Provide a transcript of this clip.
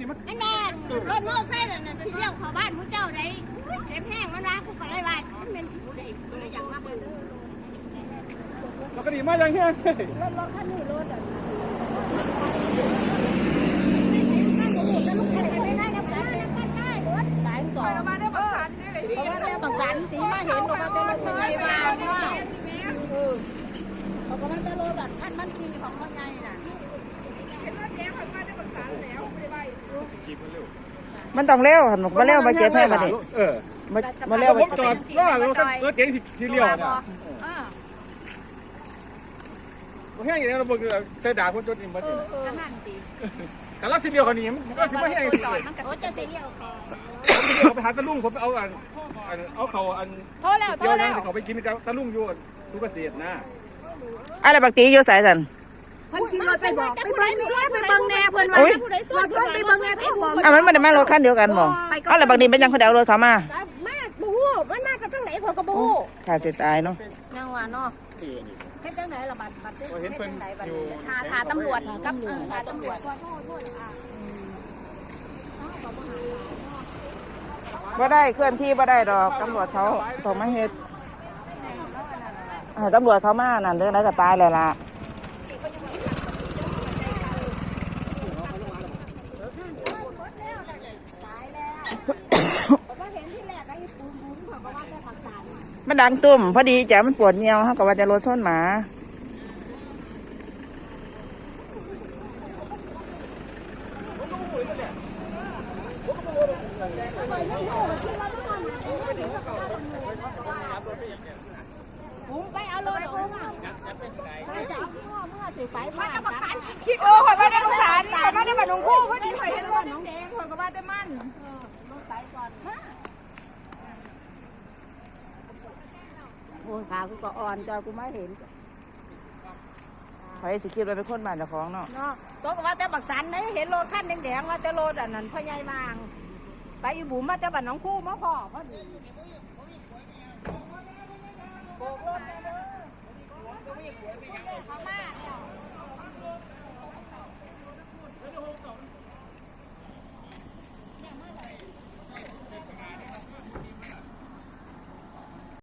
นี้มันอันนั้นรถมอเตอร์ไซค์นั่นน่ะสิเลี้ยวเข้าบ้านผู้เจ้าได้เจ็บแห้งมันว่ากูก็เลยว่ามันเป็นสิผู้ใดก็เลยอยากมาเบิ่งเราก็ดีมาอย่างเงี้ยรถรถคันนี้รถอะหลายสองมาได้ประกันนี่เลยเพราะว่าได้ประกันสีมาเห็นบอกว่าแต่รถมันใหญ่มาว่าเออเขาก็มาแต่รถบัตรคันมันขี่ของมันใหญ่น่ะ มันต้องเร็วหันมาเร็วมาเจ็บแพ้มาดิเออมามาเร็วผมจอดรอรถรถเก๋งที่เลี้ยวเนี่ยอ่าผมแห้งอย่างนี้เราบอกเคยด่าคนจนอิ่มบ้างอันนั้นตีแต่เราทีเดียวเขาหนีมันก็ถือว่าแห้งจริงเลยมันก็จะเสียเลี้ยวเขาเขาไปหาตะลุงผมไปเอาอันเอาเขาอันโทษแล้วโทเดียวษนั้แล้นวเขาไปกินกับตะลุงอยู่ทุกเกษตรนะอะไรบักตีอยู่สายสัน เพิ่นขี่รถไปบอกไปเบิ่งแน่ไปเบิ่งแน่เพิ่นว่าอุ๊ยรถเพิ่นไปเบิ่งแน่โทรบอกอะมันไม่ได้มารถคันเดียวกันบ่เอาอะไรบักดีเป็นยังคนเดียวรถเขามามาบูฮู้มันมาจากทางไหนเขาก็บูฮู้ขาดเสียตายเนาะยังว่าเนาะเฮ็ดจังไหนล่ะบัดบัดเฮ็ดจังไหนบัดนี้หาหาตำรวจกับเออหาตำรวจบ่ได้เคลื่อนที่บ่ได้ดอกตำรวจเขาต้องมาเฮ็ดอ่าตำรวจเขามานั่นเรื่องอะไรก็ตายเลยล่ะ ก็เห็นที่แรกไอ้ปูนปูนเขาก็ว่าแต่ผักกาด มันดังตุ่มพอดีแจ๋มันปวดเงียวเขาก็ว่าจะรถชนหมาปูนไปเอารถปูนอะไปจับพ่อเมื่อสิไปมาจะประสานโอ้ข่อยมาได้ภาษาข่อยมาได้บัตรหลวงคู่พอดีข่อยเห็นว่าน้องแดงข่อยก็มาได้มั่น อ้ยขากูก็อ่อนจอยกูไม่เห็นใครสิคิดว่าเป็นคนบ้านเจ้าของเนาะเนาะตัวก็ว่าแต่บักสันได้เห็นรถคันแดงๆว่าแต่รถอันนั้นพ่อใหญ่บาง ไปอีบุ๋มมาแต่บ้านน้องคู่มาพ่อพอดี